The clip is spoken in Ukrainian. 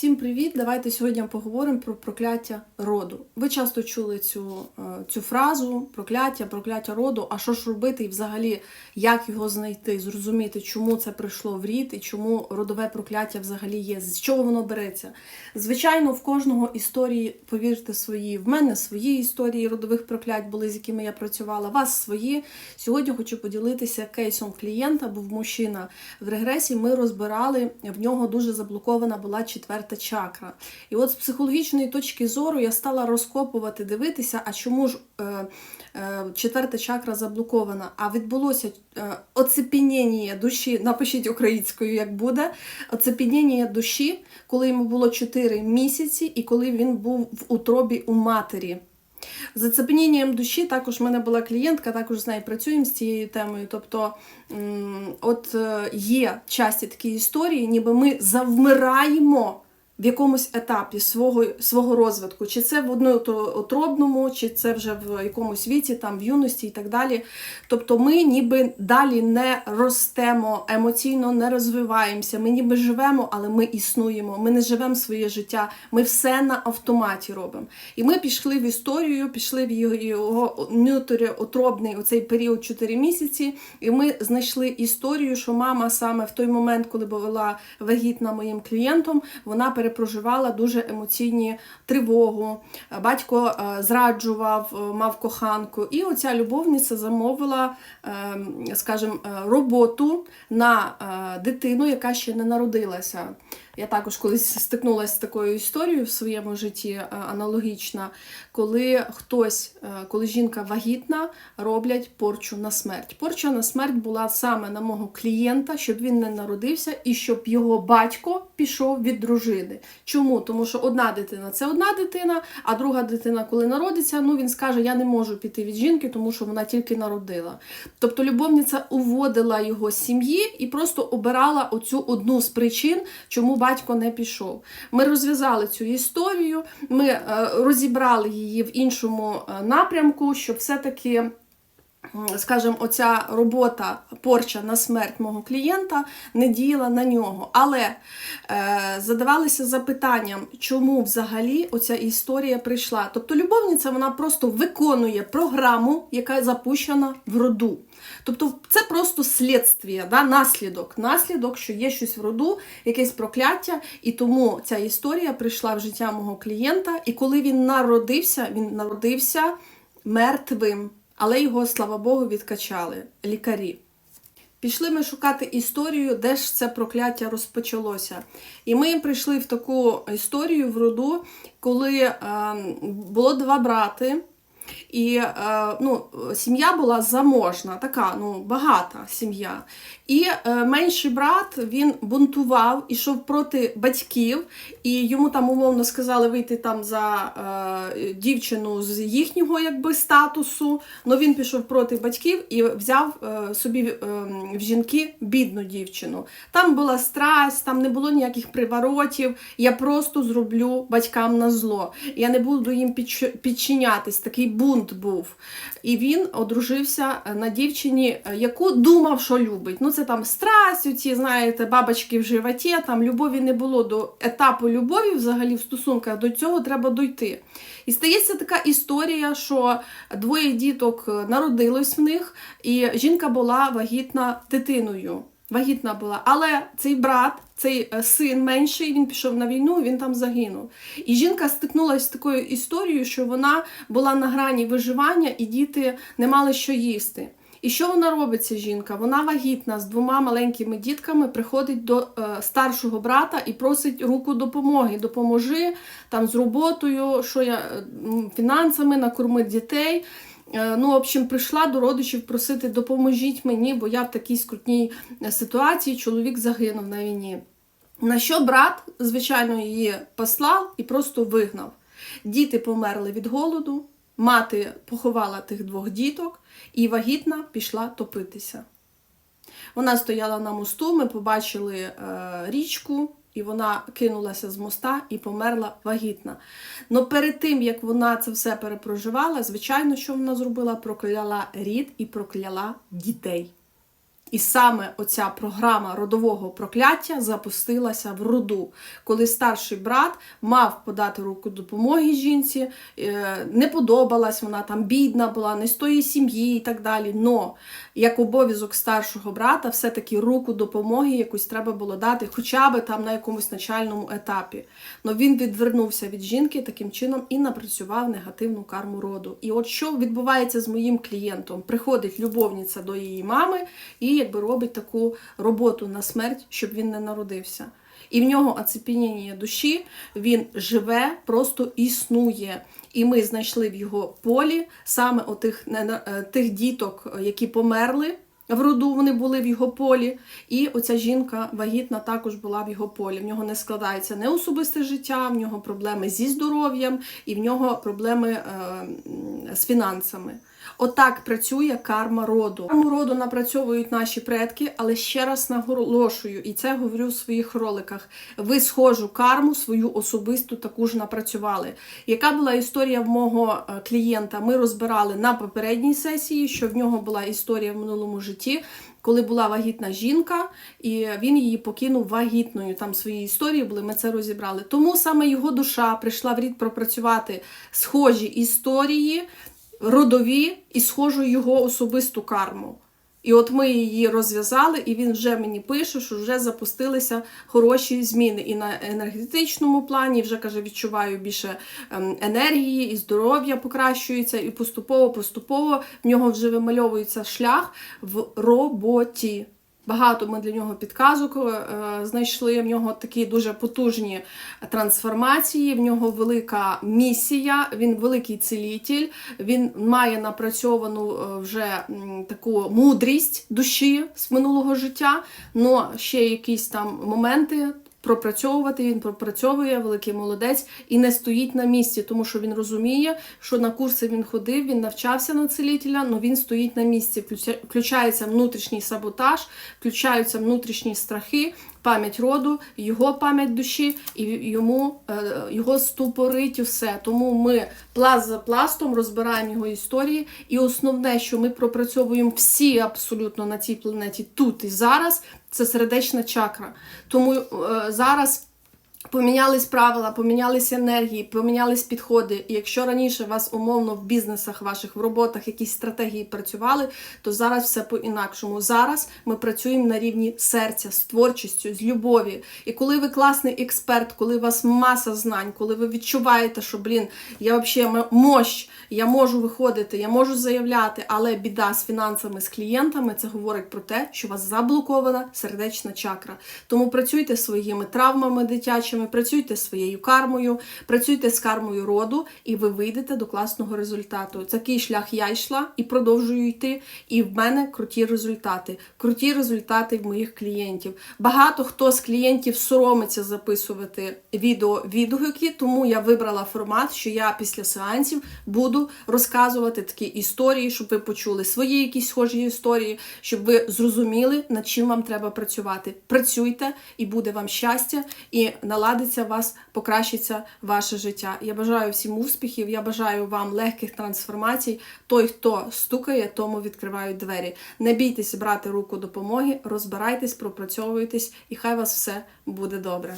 Всім привіт! Давайте сьогодні поговоримо про прокляття роду. Ви часто чули цю, е, цю фразу прокляття, прокляття роду. А що ж робити і взагалі як його знайти, зрозуміти, чому це прийшло в рід і чому родове прокляття взагалі є, з чого воно береться. Звичайно, в кожного історії, повірте, свої. В мене свої історії родових проклять були, з якими я працювала, вас свої. Сьогодні хочу поділитися кейсом клієнта, був мужчина в регресі. Ми розбирали, в нього дуже заблокована була четверта чакра. І от з психологічної точки зору я стала розкопувати, дивитися, а чому ж е, е, четверта чакра заблокована? А відбулося е, оцепеніння душі, напишіть українською, як буде, оцепеніння душі, коли йому було 4 місяці, і коли він був в утробі у матері. За зацепенінням душі також в мене була клієнтка, також з нею працюємо з цією темою. Тобто, от е, є часті такі історії, ніби ми завмираємо в якомусь етапі свого, свого розвитку, чи це в одноутробному, чи це вже в якомусь віці, там в юності і так далі. Тобто ми ніби далі не ростемо, емоційно не розвиваємося, ми ніби живемо, але ми існуємо, ми не живемо своє життя, ми все на автоматі робимо. І ми пішли в історію, пішли в його, внутріотробний оцей період 4 місяці, і ми знайшли історію, що мама саме в той момент, коли була вагітна моїм клієнтом, вона перепроживала дуже емоційні тривогу. Батько е, зраджував, е, мав коханку, і оця любовниця замовила, е, скажімо, роботу на дитину, яка ще не народилася. Я також колись стикнулася з такою історією в своєму житті аналогічна, коли хтось, коли жінка вагітна, роблять порчу на смерть. Порча на смерть була саме на мого клієнта, щоб він не народився і щоб його батько пішов від дружини. Чому? Тому що одна дитина це одна дитина, а друга дитина, коли народиться, ну він скаже: Я не можу піти від жінки, тому що вона тільки народила. Тобто любовниця уводила його з сім'ї і просто обирала оцю одну з причин, чому батько не пішов. Ми розв'язали цю історію, ми е, розібрали її в іншому е, напрямку, щоб все-таки. Скажімо, оця робота порча на смерть мого клієнта не діяла на нього. Але е, задавалися запитанням, чому взагалі оця історія прийшла. Тобто любовниця вона просто виконує програму, яка запущена в роду. Тобто це просто слідствія, да, наслідок, наслідок, що є щось в роду, якесь прокляття, і тому ця історія прийшла в життя мого клієнта. І коли він народився, він народився мертвим але його, слава Богу, відкачали лікарі. Пішли ми шукати історію, де ж це прокляття розпочалося. І ми прийшли в таку історію в роду, коли е, було два брати. І е, ну, сім'я була заможна, така ну, багата сім'я. І е, менший брат він бунтував, ішов проти батьків, і йому там умовно сказали вийти там за е, дівчину з їхнього якби, статусу. але він пішов проти батьків і взяв е, собі е, в жінки бідну дівчину. Там була страсть, там не було ніяких приворотів. Я просто зроблю батькам на зло. Я не буду їм підчинятись. Такий бунт був. І він одружився на дівчині, яку думав, що любить. Ну, це там страсть, ці, знаєте, бабочки в животі, там любові не було до етапу любові взагалі в стосунках, до цього треба дойти. І стається така історія, що двоє діток народилось в них, і жінка була вагітна дитиною. Вагітна була, але цей брат, цей е, син менший, він пішов на війну, він там загинув. І жінка стикнулася з такою історією, що вона була на грані виживання, і діти не мали що їсти. І що вона робить, ця жінка? Вона вагітна з двома маленькими дітками, приходить до е, старшого брата і просить руку допомоги. Допоможи там з роботою, що я фінансами накормить дітей. Е, ну, в общем, прийшла до родичів просити допоможіть мені, бо я в такій скрутній е, ситуації, чоловік загинув на війні. На що брат, звичайно, її послав і просто вигнав. Діти померли від голоду, мати поховала тих двох діток, і вагітна пішла топитися. Вона стояла на мосту, ми побачили е, річку, і вона кинулася з моста і померла вагітна. Но перед тим, як вона це все перепроживала, звичайно, що вона зробила? Прокляла рід і прокляла дітей. І саме оця програма родового прокляття запустилася в роду, коли старший брат мав подати руку допомоги жінці, е, не подобалась вона там бідна була, не з тої сім'ї і так далі. Но як обов'язок старшого брата, все-таки руку допомоги якусь треба було дати, хоча б там на якомусь начальному етапі. Но він відвернувся від жінки таким чином і напрацював негативну карму роду. І от що відбувається з моїм клієнтом? Приходить любовниця до її мами і якби робить таку роботу на смерть, щоб він не народився. І в нього оцепінення душі, він живе, просто існує. І ми знайшли в його полі саме отих не- е, тих діток, які померли в роду, вони були в його полі. І оця жінка вагітна також була в його полі. В нього не складається не особисте життя, в нього проблеми зі здоров'ям, і в нього проблеми е, з фінансами. Отак працює карма роду. Карму роду напрацьовують наші предки, але ще раз наголошую, і це говорю в своїх роликах. Ви схожу карму свою особисту таку ж напрацювали. Яка була історія в мого е, клієнта? Ми розбирали на попередній сесії, що в нього була історія в минулому житті. Коли була вагітна жінка, і він її покинув вагітною. Там свої історії були, ми це розібрали. Тому саме його душа прийшла в рід пропрацювати схожі історії, родові і схожу його особисту карму. І от ми її розв'язали, і він вже мені пише, що вже запустилися хороші зміни і на енергетичному плані. Вже каже, відчуваю більше ем, енергії, і здоров'я покращується, і поступово-поступово в нього вже вимальовується шлях в роботі. Багато ми для нього підказок е, знайшли. В нього такі дуже потужні трансформації, в нього велика місія, він великий цілітель, він має напрацьовану е, вже таку мудрість душі з минулого життя. але ще якісь там моменти. Пропрацьовувати він пропрацьовує великий молодець і не стоїть на місці, тому що він розуміє, що на курси він ходив, він навчався на цілителя, але він стоїть на місці. Включа- Включається внутрішній саботаж, включаються внутрішні страхи, пам'ять роду, його пам'ять душі, і йому е, його ступорить усе. Тому ми пласт за пластом розбираємо його історії. І основне, що ми пропрацьовуємо всі абсолютно на цій планеті тут і зараз, це сердечна чакра. Тому е, зараз. Помінялись правила, помінялись енергії, помінялись підходи. І якщо раніше вас умовно в бізнесах ваших, в роботах якісь стратегії працювали, то зараз все по-інакшому. Зараз ми працюємо на рівні серця, з творчістю, з любові. І коли ви класний експерт, коли у вас маса знань, коли ви відчуваєте, що блін, я взагалі мощ, я можу виходити, я можу заявляти, але біда з фінансами, з клієнтами, це говорить про те, що у вас заблокована сердечна чакра. Тому працюйте своїми травмами дитячими, працюйте зі своєю кармою, працюйте з кармою роду, і ви вийдете до класного результату. Такий шлях я йшла і продовжую йти. І в мене круті результати. Круті результати в моїх клієнтів. Багато хто з клієнтів соромиться записувати відео відгуки, тому я вибрала формат, що я після сеансів буду розказувати такі історії, щоб ви почули свої якісь схожі історії, щоб ви зрозуміли, над чим вам треба працювати. Працюйте, і буде вам щастя, і наладиться вас, покращиться ваше життя. Я бажаю всім успіхів, я бажаю вам легких трансформацій. Той, хто стукає, тому відкривають двері. Не бійтесь брати руку допомоги, розбирайтесь, пропрацьовуйтесь, і хай вас все буде добре.